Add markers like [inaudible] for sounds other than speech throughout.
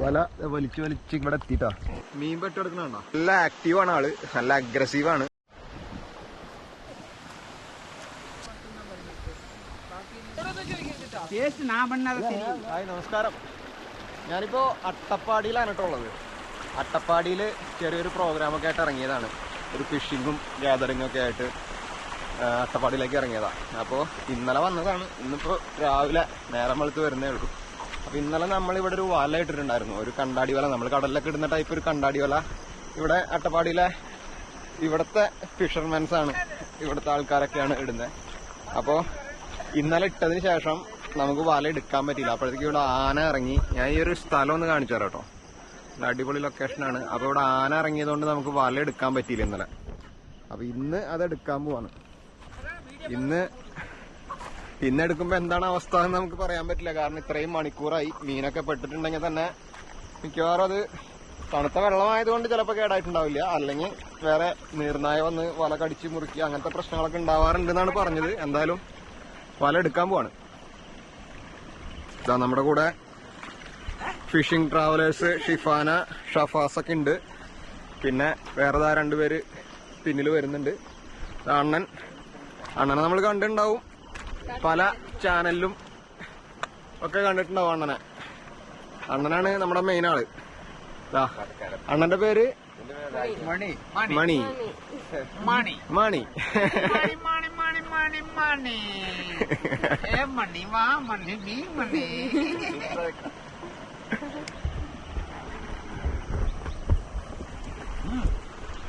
വല വലിച്ചു വലിച്ച് ഇവിടെ എത്തിട്ടാ. മീൻ പെട്ടെടുക്കണോ നല്ല ആക്റ്റീവ് ആണ് ആൾ. നല്ല അഗ്രസീവ് ആണ്. നമസ്കാരം. ഞാനിപ്പോ അട്ടപ്പാടിയിലാണ് കേട്ടോ ഉള്ളത്. അട്ടപ്പാടിയിൽ ചെറിയൊരു പ്രോഗ്രാമൊക്കെ ആയിട്ട് ഇറങ്ങിയതാണ്. ഒരു ഫിഷിങ്ങും ഗ്യാതറിങ്ങും ഒക്കെ ആയിട്ട് അട്ടപ്പാടിയിലേക്ക് ഇറങ്ങിയതാണ് അപ്പോ ഇന്നലെ വന്നതാണ്. ഇന്നിപ്പോ രാവിലെ നേരം വെളുത്ത് വരുന്നേ ഉള്ളൂ. അപ്പോൾ ഇന്നലെ നമ്മൾ ഇവിടെ ഒരു വല ഇട്ടിട്ടുണ്ടായിരുന്നു. ഒരു കണ്ടാടി വല. നമ്മൾ കടലിലൊക്കെ ഇടുന്ന ടൈപ്പ് ഒരു കണ്ടാടി വല. ഇവിടെ അട്ടപ്പാടിയിലെ ഇവിടത്തെ ഫിഷർമാൻസ് ആണ് ഇവിടുത്തെ ആൾക്കാരൊക്കെയാണ് ഇടുന്നത് അപ്പോൾ ഇന്നലെ ഇട്ടതിന് ശേഷം നമുക്ക് വല എടുക്കാൻ പറ്റിയില്ല. അപ്പോഴത്തേക്ക് ഇവിടെ ആന ഇറങ്ങി. ഞാൻ ഈ ഒരു സ്ഥലം ഒന്ന് കാണിച്ചു തരാം കേട്ടോ. അടിപൊളി ലൊക്കേഷനാണ് അപ്പോൾ ഇവിടെ ആന ഇറങ്ങിയതുകൊണ്ട് നമുക്ക് വല എടുക്കാൻ പറ്റിയില്ല ഇന്നലെ. അപ്പോൾ ഇന്ന് അത് എടുക്കാൻ പോവാണ്. ഇന്ന് ഇന്ന് എടുക്കുമ്പോൾ എന്താണ് അവസ്ഥ എന്ന് നമുക്ക് പറയാൻ പറ്റില്ല. കാരണം ഇത്രയും മണിക്കൂറായി മീനൊക്കെ പെട്ടിട്ടുണ്ടെങ്കിൽ തന്നെ മിക്കവാറും അത് തണുത്ത വെള്ളമായതുകൊണ്ട് ചിലപ്പോൾ കേടായിട്ടുണ്ടാവില്ല. അല്ലെങ്കിൽ വേറെ നീർനായ വന്ന് വല കടിച്ച് മുറിക്കുക അങ്ങനത്തെ പ്രശ്നങ്ങളൊക്കെ ഉണ്ടാവാറുണ്ട് എന്നാണ് പറഞ്ഞത്. എന്തായാലും വല എടുക്കാൻ പോവാണ്. ഇതാ നമ്മുടെ കൂടെ ഫിഷിംഗ് ട്രാവലേഴ്സ് ഷിഫാന ഷഫാസ് ഒക്കെ ഉണ്ട്. പിന്നെ വേറെ രണ്ടുപേര് പിന്നിൽ വരുന്നുണ്ട്. അണ്ണൻ. അണ്ണനെ നമ്മൾ കണ്ടിട്ടുണ്ടാവും. പല ചാനലിലും ഒക്കെ കണ്ടിട്ടുണ്ടാവും അണ്ണനെ. അണ്ണനാണ് നമ്മുടെ മെയിൻ ആൾ. അണ്ണന്റെ പേര് മണി. മണി. മണി. മണി. മണി. വാ മണി നീ മണി.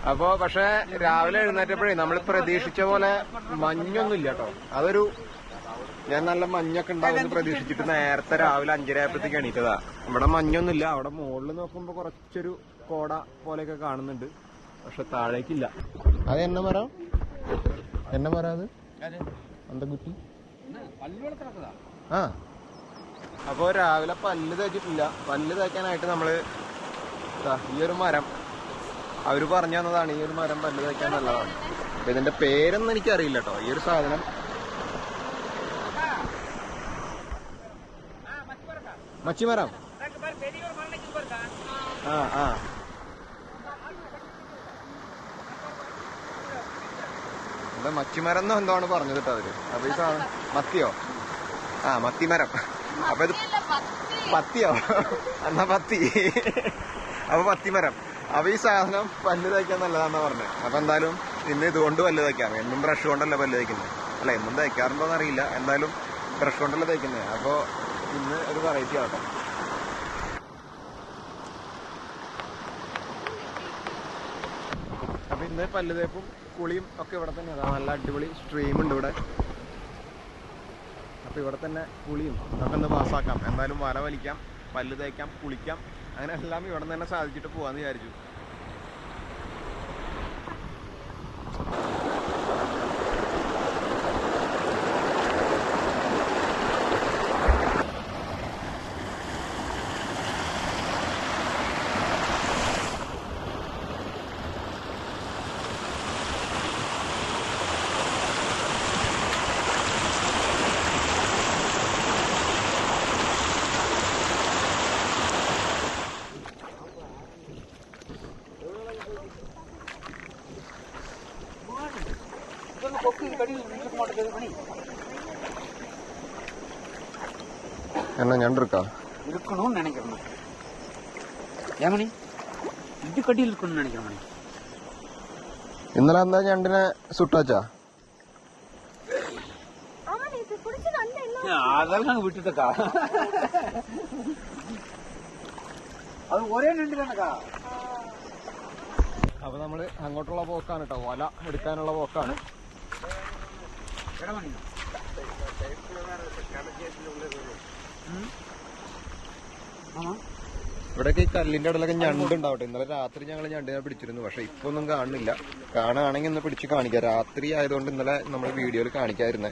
അപ്പോ പക്ഷെ രാവിലെ എഴുന്നേറ്റപ്പോഴേ നമ്മൾ പ്രതീക്ഷിച്ച പോലെ മഞ്ഞൊന്നുമില്ല കേട്ടോ. അതൊരു ഞാൻ നല്ല മഞ്ഞൊക്കെ ഉണ്ടാവുമെന്ന് പ്രതീക്ഷിച്ചിട്ട് നേരത്തെ രാവിലെ അഞ്ചര ആയപ്പോഴത്തേക്ക് എണീറ്റതാ. ഇവിടെ മഞ്ഞൊന്നുമില്ല. അവിടെ മുകളിൽ നോക്കുമ്പോ കുറച്ചൊരു കോട പോലെയൊക്കെ കാണുന്നുണ്ട്. പക്ഷെ താഴേക്കില്ല. അത് എന്നെ മരം എന്നെ മരം അത്. അന്തകുറ്റി ആ. അപ്പോ രാവിലെ പല്ല് തേച്ചിട്ടില്ല. പല്ല് തേക്കാനായിട്ട് നമ്മൾ ദാ ഈ ഒരു മരം. അവർ പറഞ്ഞു തന്നതാണ് ഈ ഒരു മരം പല്ല് തേക്കാൻ നല്ലതാണ്. ഇതിന്റെ പേരൊന്നും എനിക്കറിയില്ല കേട്ടോ ഈ ഒരു സാധനം മച്ചിമരം ആ ആ. എന്താ മച്ചിമരം എന്നോ എന്താണ് പറഞ്ഞത് കേട്ടോ അവർ. അപ്പൊ ഈ സാധനം മത്തിയോ? ആ മത്തിമരം. അപ്പൊ ഇത് പത്തിയോ? എന്നാ പത്തി. അപ്പൊ പത്തിമരം. അപ്പൊ ഈ സാധനം പല്ല് തയ്ക്കാൻ നല്ലതാണെന്നാ പറഞ്ഞത് അപ്പൊ എന്തായാലും ഇന്ന് ഇതുകൊണ്ട് പല്ല് തയ്ക്കാം എന്നും ബ്രഷ് കൊണ്ടല്ല പല്ല് തയ്ക്കുന്നത് അല്ല എന്നും തയ്ക്കാറുണ്ടോന്നറിയില്ല എന്തായാലും ബ്രഷ് കൊണ്ടല്ല തയ്ക്കുന്നത് അപ്പൊ ഇന്ന് ഒരു വെറൈറ്റി ആവട്ടെ. അപ്പൊ ഇന്ന് പല്ല് തേപ്പും കുളിയും ഒക്കെ ഇവിടെ തന്നെ നല്ല അടിപൊളി സ്ട്രീം ഉണ്ട് ഇവിടെ. അപ്പൊ ഇവിടെ തന്നെ കുളിയും അതൊക്കെ ഒന്ന് പാസ്സാക്കാം എന്തായാലും വല വലിക്കാം പല്ല് തേക്കാം കുളിക്കാം. അങ്ങനെ എല്ലാം ഇവിടെ തന്നെ സാധിച്ചിട്ട് പോവാന്ന് വിചാരിച്ചു. என்ன இருக்கா இருக்கணும்னு நினைக்கிறேன் ஏமணி ഇത് കടിയിൽ നിൽക്കുന്നു നിൽക്കണം ഇന്നലെ എന്താ ഞണ്ടിനെ അത് അപ്പൊ നമ്മൾ അങ്ങോട്ടുള്ള പോക്കാണ് കേട്ടോ വല എടുക്കാനുള്ള പോക്കാണ്. ఎక్కడ పండినా ഇവിടെയൊക്കെ ഈ കല്ലിന്റെ ഇടയിലൊക്കെ ഞണ്ടുണ്ടാവട്ടെ. ഇന്നലെ രാത്രി ഞങ്ങൾ ഞണ്ടിനെ പിടിച്ചിരുന്നു. പക്ഷെ ഇപ്പൊ ഒന്നും കാണുന്നില്ല. കാണുകയാണെങ്കിൽ ഒന്ന് പിടിച്ച് കാണിക്കാം. രാത്രി ആയതുകൊണ്ട് ഇന്നലെ നമ്മൾ വീഡിയോയിൽ കാണിക്കാതിരുന്നേ.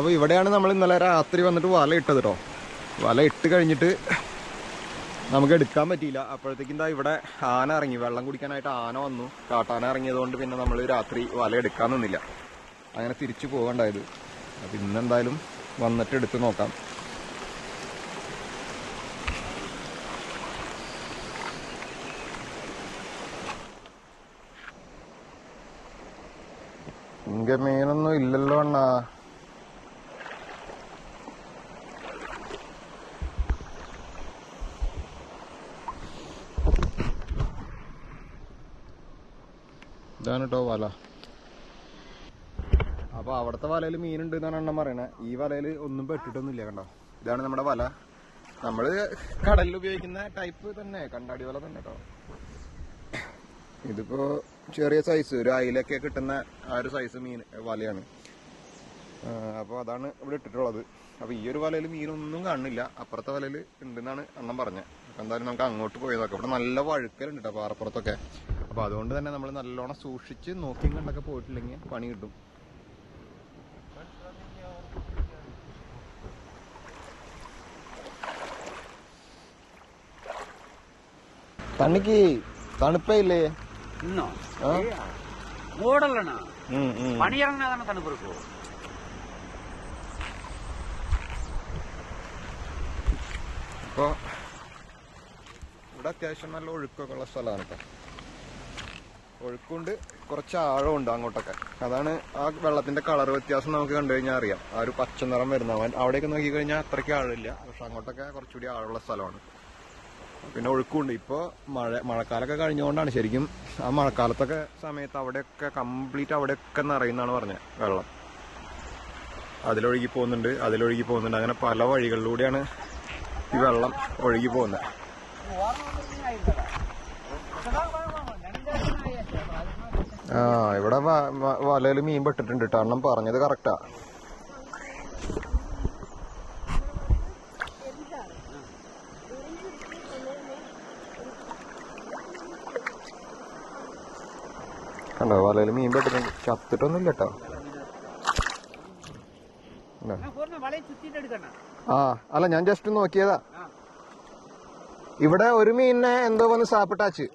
അപ്പോൾ ഇവിടെയാണ് നമ്മൾ ഇന്നലെ രാത്രി വന്നിട്ട് വല ഇട്ടത് കേട്ടോ വല ഇട്ട് കഴിഞ്ഞിട്ട് നമുക്ക് എടുക്കാൻ പറ്റിയില്ല. അപ്പോഴത്തേക്കും എന്താ ഇവിടെ ആന ഇറങ്ങി. വെള്ളം കുടിക്കാനായിട്ട് ആന വന്നു. കാട്ടാന ഇറങ്ങിയതുകൊണ്ട് പിന്നെ നമ്മൾ രാത്രി വല എടുക്കാൻ നിന്നില്ല. അങ്ങനെ തിരിച്ചു പോകണ്ടായത് അപ്പം ഇന്നെന്തായാലും വന്നിട്ട് എടുത്ത് നോക്കാം. ഇങ്ക മീനൊന്നും ഇല്ലല്ലോ അണ്ണാ. ഇതാണ് കേട്ടോ വല. അപ്പൊ അവിടുത്തെ വലയിൽ മീനുണ്ട് എന്നാണ് അണ്ണൻ പറയണത് ഈ വലയിൽ ഒന്നും പെട്ടിട്ടൊന്നുമില്ല കണ്ടോ? ഇതാണ് നമ്മുടെ വല. നമ്മൾ കടലിൽ ഉപയോഗിക്കുന്ന ടൈപ്പ് തന്നെ കണ്ടാടി വല തന്നെ കേട്ടോ ഇതിപ്പോ ചെറിയ സൈസ് ഒരു അയിലൊക്കെ കിട്ടുന്ന ആ ഒരു സൈസ് മീൻ വലയാണ്. അപ്പോൾ അതാണ് ഇവിടെ ഇട്ടിട്ടുള്ളത്. അപ്പോൾ ഈ ഒരു വലയിൽ മീനൊന്നും കാണുന്നില്ല. അപ്പുറത്തെ വലയിൽ ഉണ്ടെന്നാണ് അണ്ണൻ പറഞ്ഞത്. അപ്പോൾ എന്തായാലും നമുക്ക് അങ്ങോട്ട് പോയി നോക്കാം. ഇവിടെ നല്ല വഴുക്കലുണ്ട് കേട്ടോ പാറപ്പുറത്തൊക്കെ. അപ്പോൾ അതുകൊണ്ട് തന്നെ നമ്മൾ നല്ലോണം സൂക്ഷിച്ച് നോക്കിയും കണ്ടൊക്കെ പോയിട്ടില്ലെങ്കിൽ പണി കിട്ടും. തണ്ണിക്ക് തണുപ്പേ ഇല്ലേ ഇന്നോ ഇവിടെ അത്യാവശ്യം നല്ല ഒഴുക്കൊക്കെ ഉള്ള സ്ഥലമാണ് കേട്ടോ ഒഴുക്കുണ്ട്. കുറച്ച് ആഴമുണ്ട് അങ്ങോട്ടൊക്കെ. അതാണ് ആ വെള്ളത്തിന്റെ കളർ വ്യത്യാസം നമുക്ക് കണ്ടു കഴിഞ്ഞാൽ അറിയാം. ആ ഒരു പച്ച നിറം വരുന്ന അവൻ അവിടെയൊക്കെ നോക്കി കഴിഞ്ഞാൽ അത്രയ്ക്ക് ആഴമില്ല. പക്ഷെ അങ്ങോട്ടൊക്കെ കുറച്ചുകൂടി ആഴമുള്ള സ്ഥലമാണ്. പിന്നെ ഒഴുക്കുണ്ട്. ഇപ്പോൾ മഴ മഴക്കാലൊക്കെ കഴിഞ്ഞുകൊണ്ടാണ് ശരിക്കും ആ മഴക്കാലത്തൊക്കെ സമയത്ത് അവിടെയൊക്കെ കംപ്ലീറ്റ് അവിടെയൊക്കെ നിറയുന്നതാണ് പറഞ്ഞത് വെള്ളം. അതിലൊഴുകി പോകുന്നുണ്ട് അതിലൊഴുകി പോകുന്നുണ്ട്. അങ്ങനെ പല വഴികളിലൂടെയാണ് ഈ വെള്ളം ഒഴുകി പോകുന്നത്. ആ ഇവിടെ വലയിൽ മീൻ പെട്ടിട്ടുണ്ട് അണ്ണം പറഞ്ഞത് കറക്റ്റാ കണ്ടോ വലയിൽ മീൻ പെട്ടിട്ടുണ്ട്. ചത്തിട്ടൊന്നുമില്ല കേട്ടോ ആ അല്ല ഞാൻ ജസ്റ്റ് നോക്കിയതാ. ഇവിടെ ഒരു മീനിനെ എന്തോ വന്ന് സാപ്പിട്ടാച്ച്.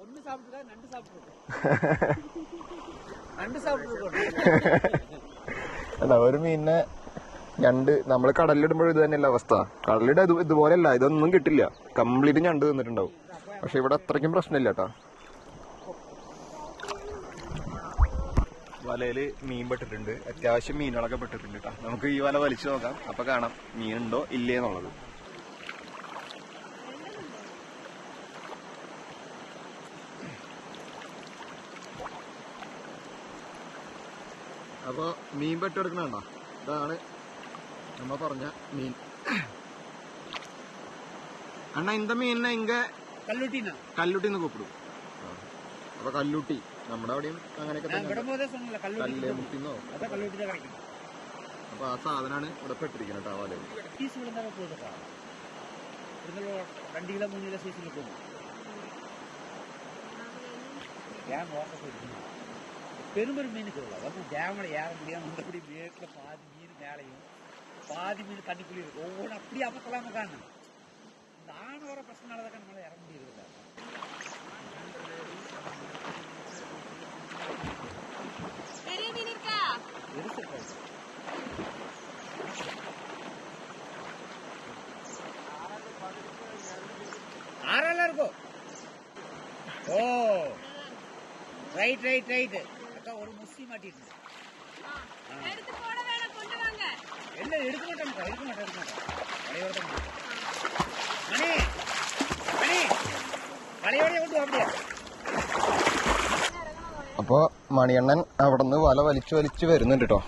[laughs] അല്ല ഒരു മീനിനെ ഞണ്ട് നമ്മൾ കടലിലിടുമ്പോഴും ഇത് തന്നെയല്ല അവസ്ഥ. കടലിടെ ഇത് ഇതുപോലെയല്ല ഇതൊന്നും കിട്ടില്ല. കംപ്ലീറ്റ് ഞണ്ട് തന്നിട്ടുണ്ടാവും. പക്ഷെ ഇവിടെ അത്രയ്ക്കും പ്രശ്നമില്ല കേട്ടോ വലയിൽ മീൻ പെട്ടിട്ടുണ്ട്. അത്യാവശ്യം മീനുകളൊക്കെ പെട്ടിട്ടുണ്ട് കേട്ടോ നമുക്ക് ഈ വല വലിച്ചു നോക്കാം. അപ്പൊ കാണാം മീനുണ്ടോ ഇല്ലേ എന്നുള്ളത്. അപ്പോൾ മീൻ പെട്ടെടുക്കണണ്ട ഇതാണ് നമ്മ പറഞ്ഞ മീൻ. അണ്ണ ഇന്ത മീനിനെ ഇങ്ക കല്ലുട്ടി കല്ലുട്ടിന്ന് കൂപ്പിടും. അപ്പൊ കല്ലുട്ടി നമ്മുടെ അവിടെയും അങ്ങനെയൊക്കെ അപ്പൊ ആ സാധനമാണ് ഇവിടെ പെട്ടിരിക്കുന്നത് ആവാലേ രണ്ട് കിലോ മൂന്ന് കിലോ സൈസിൽ പോകും பெரும்பெரும் மீனுக்கு வந்து டேமில் ஏற முடியாம மறுபடி மேட்டில் பாதி மீன் மேலையும் பாதி மீன் தண்ணிக்குள்ளே இருக்கு. ஒவ்வொன்றும் அப்படியே அமக்கலாம காணும் இந்த ஆண் வர பிரச்சனால தான் நம்மளால இறங்க முடியுது பெரிய மீன் இருக்கா? பெருசு இருக்காது. ஆறெல்லாம் இருக்கும். ஓ ரைட் ரைட் ரைட் அக்கா ஒரு முஸ்லி மாட்டிட்டு எடுத்து போட வேணாம் கொண்டு வாங்க என்ன எடுக்க மாட்டேன் எடுக்க மாட்டேன் எடுக்க மாட்டேன் பழையோட தான் மணி மணி பழையோடைய கொண்டு வா அப்படியே അപ്പൊ മണിയണ്ണൻ അവിടെ നിന്ന് വല വലിച്ചു വലിച്ചു വരുന്നുണ്ട് കേട്ടോ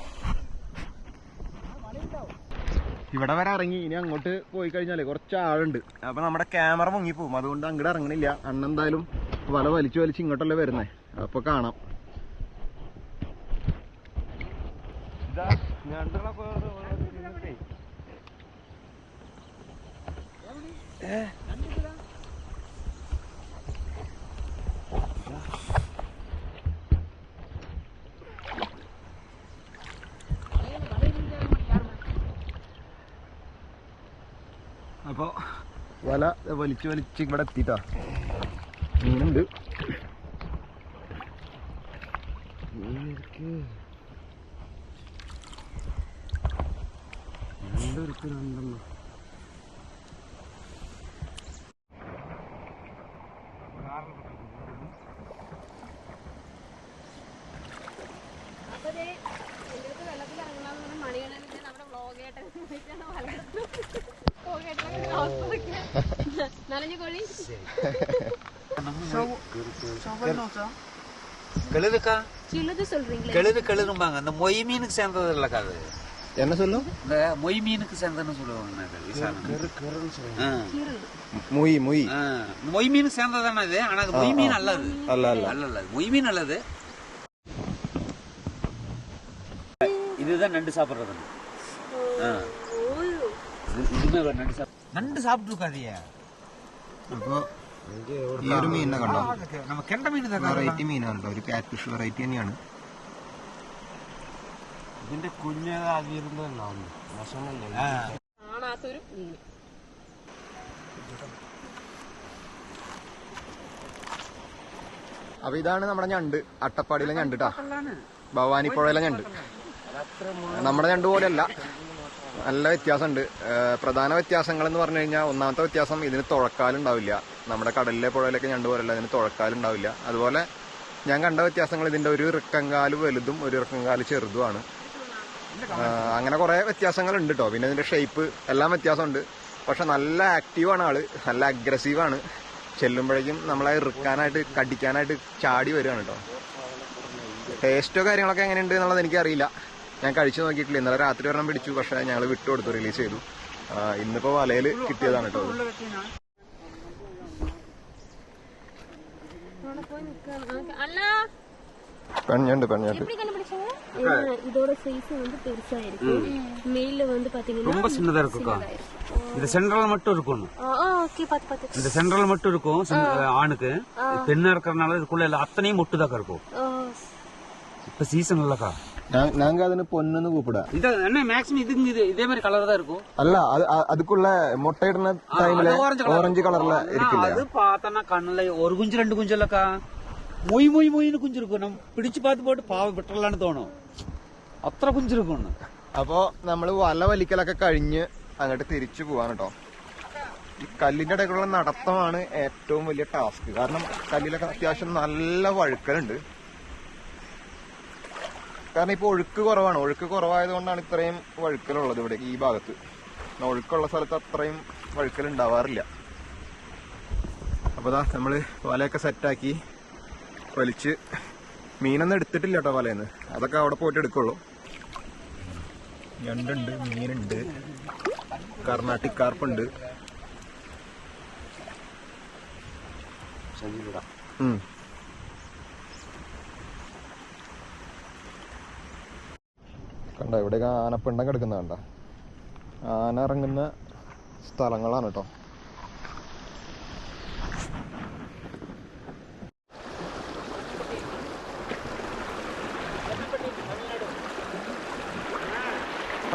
ഇവിടെ വരെ ഇറങ്ങി ഇനി അങ്ങോട്ട് പോയി കഴിഞ്ഞാലേ കുറച്ച് ആളുണ്ട് അപ്പൊ നമ്മുടെ ക്യാമറ മുങ്ങിപ്പോവും അതുകൊണ്ട് അങ്ങോട്ട് ഇറങ്ങണില്ല അണ്ണ എന്തായാലും വല വലിച്ചു വലിച്ച് ഇങ്ങോട്ടല്ലേ വരുന്നേ അപ്പൊ കാണാം അപ്പൊ വല വലിച്ച് വലിച്ച് ഇവിടെ എത്തിട്ടാ മീനുണ്ട് മീനെടുക്ക്. எடுத்து வந்தோம்ண்ணா கழுதுக்கா கழுது சொல்றீங்க கழுது கழுதும்பாங்க அந்த மொய் மீனுக்கு சேர்ந்தது இல்லக்கா அது എന്നെ ചൊല്ലും இந்த மொய் மீனுக்கு சேர்ந்ததுன்னு சொல்லுவாங்க அது விசாரணை. ஆ. മുയി മുയി ஆ. இந்த மொய் மீனுக்கு சேர்ந்ததானே இது ஆனா அது மொய் மீன் அல்ல அது അല്ല അല്ല அல்ல அல்ல மொய் மீன் அல்லது இதுதான் நண்டு சாப்பிடுறது ஆ. இது- இதுமே ஒரு நண்டு சாப்பிடு நண்டு சாப்பிட்டு இருக்காதியா അപ്പൊ ഈ ഒരു മീനിനെ കണ്ടോ நம்ம கெண்ட மீன் தான் വെറൈറ്റി മീനാണ് കേട്ടോ ഒരു കാറ്റ് ഫിഷ് വെറൈറ്റി തന്നെയാണ് ഇതിന്റെ കുഞ്ഞ് വിഷമല്ലേ കാണാത്തൊരു മീൻ അപ്പൊ ഇതാണ് നമ്മുടെ ഞണ്ട്. അട്ടപ്പാടിയിലെ ഞണ്ട് ട്ടാ. ഭവാനിപ്പുഴയിലെ ഞണ്ട്. നമ്മുടെ ഞണ്ട് പോലെയല്ല. നല്ല വ്യത്യാസമുണ്ട്. പ്രധാന വ്യത്യാസങ്ങൾ എന്ന് പറഞ്ഞു കഴിഞ്ഞാൽ ഒന്നാമത്തെ വ്യത്യാസം ഇതിന് തുഴക്കാലുണ്ടാവില്ല. നമ്മുടെ കടലിലെ പുഴയിലൊക്കെ ഞണ്ട് പോലെയല്ല ഇതിന് തുഴക്കാലുണ്ടാവില്ല. അതുപോലെ ഞാൻ കണ്ട വ്യത്യാസങ്ങൾ ഇതിന്റെ ഒരു ഇറക്കങ്കാൽ വലുതും ഒരു ഇറക്കങ്കാൽ ചെറുതുമാണ്. അങ്ങനെ കുറെ വ്യത്യാസങ്ങൾ ഉണ്ട് കേട്ടോ പിന്നെ ഇതിന്റെ ഷേപ്പ് എല്ലാം വ്യത്യാസമുണ്ട്. പക്ഷെ നല്ല ആക്റ്റീവാണ് ആൾ. നല്ല അഗ്രസീവാണ് ചെല്ലുമ്പോഴേക്കും നമ്മളെ ഇറുക്കാനായിട്ട് കടിക്കാനായിട്ട് ചാടി വരുവാണ് കേട്ടോ ടേസ്റ്റോ കാര്യങ്ങളൊക്കെ എങ്ങനെയുണ്ട് എന്നുള്ളത് എനിക്ക് അറിയില്ല ഞാൻ കഴിച്ചു നോക്കിയിട്ടില്ല. ഇന്നലെ രാത്രി ഒരെണ്ണം പിടിച്ചു. പക്ഷെ ഞങ്ങൾ വിട്ടുകൊടുത്തു റിലീസ് ചെയ്തു. ഇന്നിപ്പോ വലയിൽ കിട്ടിയതാണ് കേട്ടോ പെണ്ണുണ്ട് അവിടെ പോയി നിൽക്കണം അല്ല പെഞ്ഞുണ്ട് പെഞ്ഞുണ്ട് எப்படி கண்டுபிடிச்சாங்க இதோட சைஸ் வந்து பெருசா இருக்கு மெயில்ல வந்து பாத்தீங்கன்னா ரொம்ப சின்னதா இருக்குக்கா இது சென்ட்ரல் மட்டும் இருக்கும் ஓகே பாத்து பாத்து இந்த சென்ட்ரல் மட்டும் இருக்கும் சென்- ஆணுக்கு பெண்ணா இருக்கிறதுனால இதுக்குள்ள எல்லா அத்தனையும் மொட்டுதாக்கா இருக்கும் இப்ப சீசன் இல்லக்கா ഞങ്ങൾക്ക് അതിന് പൊന്നെന്ന് കൂപ്പിടാ இது என்ன மேக்ஸிமம் இதுக்கு இது இதே மாதிரி கலர் தான் இருக்கும் അല്ല അത് അ- അതുക്കുള്ള മുട്ടയിടുന്ന ടൈമില് அது orange colour. ഓറഞ്ച് കളറില് ஆனா, ഇരിക്കില്ല அது பார்த்தனா கண்ணுல ஒரு குஞ்சு ரெண்டு குஞ்சு இல்லக்கா മൊയ് മൊയ് മൊയ് കുഞ്ചിരിക്കണം പിടിച്ചു പാത്ത് പോയിട്ട് പാവ വിട്ടലാണ് തോന്നോ അത്ര കുഞ്ചിരിക്കണം അപ്പോൾ നമ്മൾ വല വലിക്കലൊക്കെ കഴിഞ്ഞ് അങ്ങോട്ട് തിരിച്ചു പോവാണ് കേട്ടോ ഈ കല്ലിന്റെ ഇടയ്ക്കുള്ള നടത്തമാണ് ഏറ്റവും വലിയ ടാസ്ക്. കാരണം കല്ലിലൊക്കെ അത്യാവശ്യം നല്ല വഴുക്കലുണ്ട്. കാരണം ഇപ്പൊ ഒഴുക്ക് കുറവാണ്. ഒഴുക്ക് കുറവായതുകൊണ്ടാണ് ഇത്രയും വഴുക്കലുള്ളത് ഇവിടെ ഈ ഭാഗത്ത്. ഒഴുക്കുള്ള സ്ഥലത്ത് അത്രയും വഴുക്കൽ ഉണ്ടാവാറില്ല അപ്പോൾ ദാ നമ്മൾ വലയൊക്കെ സെറ്റാക്കി വലിച്ച് മീനൊന്നും എടുത്തിട്ടില്ല കേട്ടോ വലയിന്ന്. അതൊക്കെ അവിടെ പോയിട്ട് എടുക്കുള്ളൂ. ഞണ്ടുണ്ട് മീനുണ്ട് കർണാട്ടിക് കാർപ്പുണ്ട്. കണ്ട ഇവിടെ ആനപ്പിണ്ടം കിടക്കുന്ന കണ്ട? ആന ഇറങ്ങുന്ന സ്ഥലങ്ങളാണ് കേട്ടോ.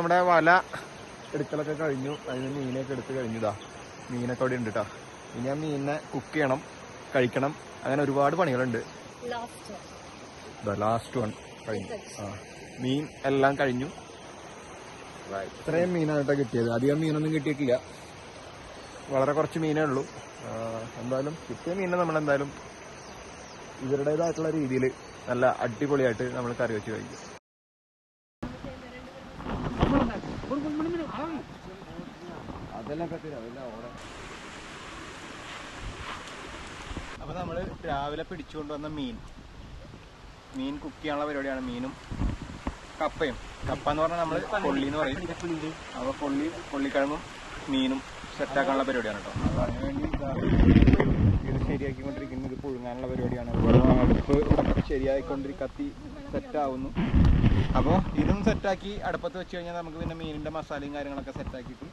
നമ്മുടെ വല എടുക്കലൊക്കെ കഴിഞ്ഞു. അതിന് മീനൊക്കെ എടുത്ത് കഴിഞ്ഞതാ മീനൊക്കെ അവിടെ ഉണ്ട് കേട്ടോ ഇനി ആ മീനിനെ കുക്ക് ചെയ്യണം കഴിക്കണം. അങ്ങനെ ഒരുപാട് പണികളുണ്ട്. ലാസ്റ്റ് വൺ കഴിഞ്ഞു. ആ. മീൻ എല്ലാം കഴിഞ്ഞു. ഇത്രയും മീനായിട്ടാണ് കിട്ടിയത്. അധികം മീനൊന്നും കിട്ടിയിട്ടില്ല. വളരെ കുറച്ച് മീനേ ഉള്ളൂ. എന്തായാലും കിട്ടിയ മീനെ നമ്മൾ എന്തായാലും ഇവരുടേതായിട്ടുള്ള രീതിയിൽ നല്ല അടിപൊളിയായിട്ട് നമ്മൾ കറി വെച്ച് കഴിക്കും. അതെല്ലാം കത്തില്ല എല്ലാം ഓടെ. അപ്പൊ നമ്മൾ രാവിലെ പിടിച്ചുകൊണ്ട് വന്ന മീൻ. മീൻ കുക്ക് ചെയ്യാനുള്ള പരിപാടിയാണ് മീനും കപ്പയും. കപ്പ എന്ന് പറഞ്ഞാൽ നമ്മൾ പൊള്ളി എന്ന് പറയും. അപ്പൊ പൊള്ളി കൊള്ളിക്കിഴങ്ങും മീനും സെറ്റ് ആക്കാനുള്ള പരിപാടിയാണ് കേട്ടോ. ഇതാ ഇത് ശരിയാക്കിക്കൊണ്ടിരിക്കുന്ന ഇത് പുഴുങ്ങാനുള്ള പരിപാടിയാണ്. അടുപ്പ് ശരിയായിക്കൊണ്ടിരി കത്തി സെറ്റാവുന്നു അപ്പോൾ ഇതും സെറ്റാക്കി അടുപ്പത്ത് വെച്ച് കഴിഞ്ഞാൽ നമുക്ക് പിന്നെ മീനിന്റെ മസാലയും കാര്യങ്ങളൊക്കെ സെറ്റാക്കിയിട്ട്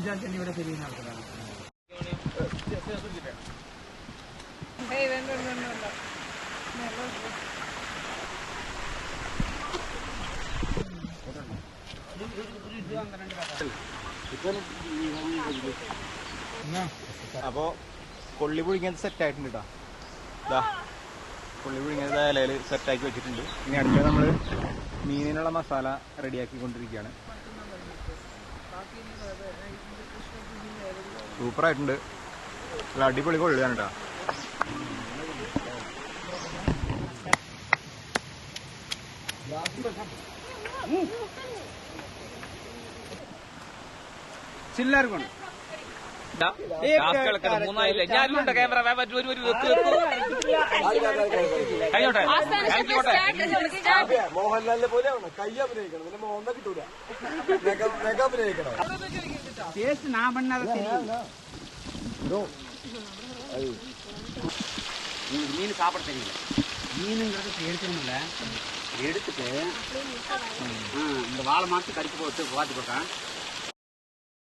ഇവിടെ ശരി നടക്കുന്നതാണ് അപ്പോ കൊള്ളി പുഴുങ്ങിയത് സെറ്റ് ആയിട്ടുണ്ട് കേട്ടോ കൊള്ളി പുഴുങ്ങിയത് ഇലയിൽ സെറ്റാക്കി വെച്ചിട്ടുണ്ട്. ഇനി അടുത്ത നമ്മൾ മീനിനുള്ള മസാല റെഡിയാക്കിക്കൊണ്ടിരിക്കുകയാണ് സൂപ്പറായിട്ടുണ്ട്. നല്ല അടിപൊളി കൊള്ളുകയാണ് കേട്ടോ ചില്ലർ കൊണ്ട് മൂന്നായില്ലേ? ഞാനുണ്ട് ക്യാമറ ഒരു ഒരു കഴിഞ്ഞോട്ടെ മോഹൻലാലിനെ പോലെയാണ് കൈ അഭിനയിക്കണം. പിന്നെ മോഹൻ കിട്ടൂല. മെഗ അഭിനയിക്കണം. டேஸ்ட் நான் பண்ணாத தெரியும். உங்களுக்கு மீன் சாப்பிட தெரியல. மீனுங்கிறது இப்போ எடுக்கணும்ல. எடுத்துட்டு இந்த வாழை மாட்டு கடிச்சு போட்டு வாட்டி போட்டேன்.